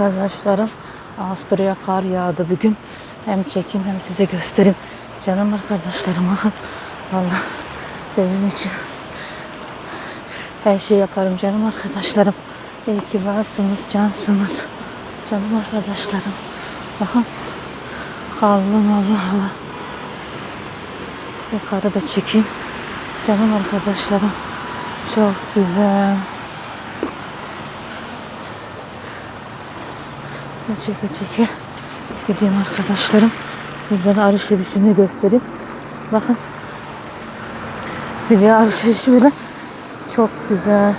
arkadaşlarım. Avusturya kar yağdı bugün. Hem çekeyim hem size göstereyim. Canım arkadaşlarım bakın. Vallahi sizin için her şey yaparım canım arkadaşlarım. İyi ki varsınız, cansınız. Canım arkadaşlarım. Bakın. Kaldım Allah Allah. Size karı da çekeyim. Canım arkadaşlarım. Çok güzel. Şöyle çeke çeke gideyim arkadaşlarım. Buradan alışverişini göstereyim. Bakın. Hülya alışverişi böyle çok güzel.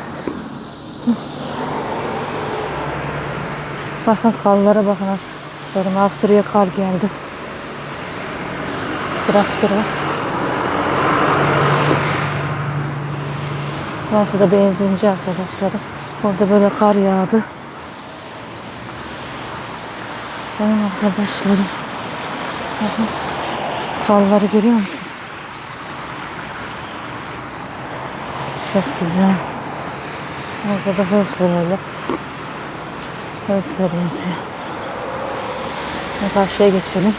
Bakın kallara bakın arkadaşlarım. Avusturya'ya kar geldi. Traktör var. Burası da benzinci arkadaşlarım. Orada böyle kar yağdı. Canım arkadaşlarım. Bakın. Kalları görüyor musunuz? Çok güzel. Orada da hırf öyle. Hırflar yazıyor. Şimdi Karşıya geçelim.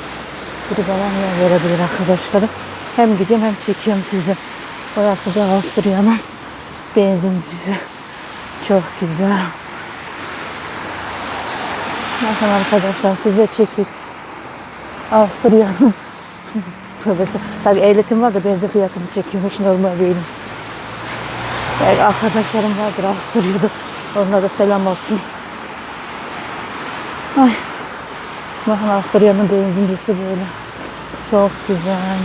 Biri bana yer verebilir arkadaşlarım. Hem gidiyorum hem çekiyorum size. Burası da Avusturya'nın benzincisi. Çok güzel. Bakın arkadaşlar size çekip Avusturya'nın Tövbesi. Tabii ehliyetim var da benzin fiyatını çekiyormuş normal değilim. Yani arkadaşlarım vardır Avusturya'da. Onlara da selam olsun. Ay. Bakın Avusturya'nın benzincisi böyle. Çok güzel.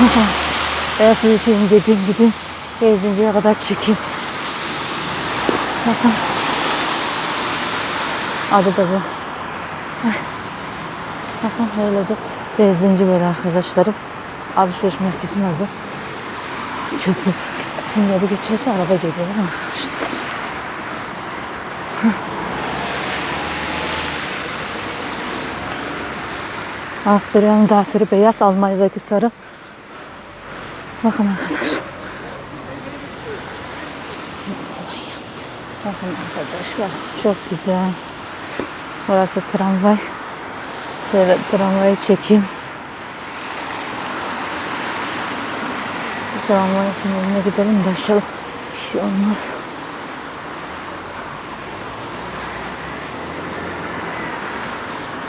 Ben sizin için gidin gidin. Benzinciye kadar çekeyim. Bakın. Adı da bu. Bakın böyle de benzinci böyle arkadaşlarım. Alışveriş merkezinin adı. Köprü. Şimdi bir geçerse araba geliyor. Ha, işte. Avusturya'nın dafiri beyaz, Almanya'daki sarı. Bakın arkadaşlar. Bakın arkadaşlar çok güzel. Burası tramvay. Şöyle tramvayı çekeyim. Tramvay şimdi önüne gidelim de aşağı bir şey olmaz.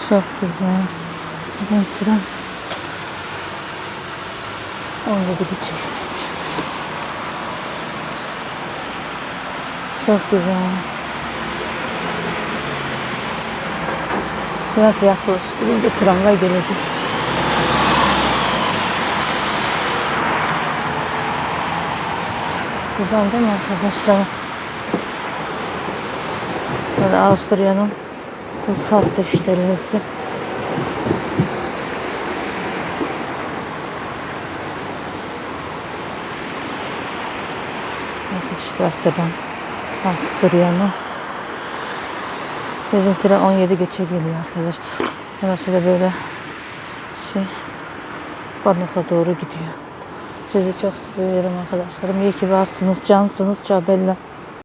Çok güzel. Bakın tram. 17 geçiyor. Çok güzel. Biraz yaklaştırınca tramvay gelecek. Güzel değil mi arkadaşlar? Böyle Avusturya'nın kutsal teşterisi. Nasıl işte ben Avusturya'nın Bizim tren 17 geçe geliyor arkadaş. Burası da böyle şey Banof'a doğru gidiyor. Sizi çok seviyorum arkadaşlarım. İyi ki varsınız, cansınız, çabella.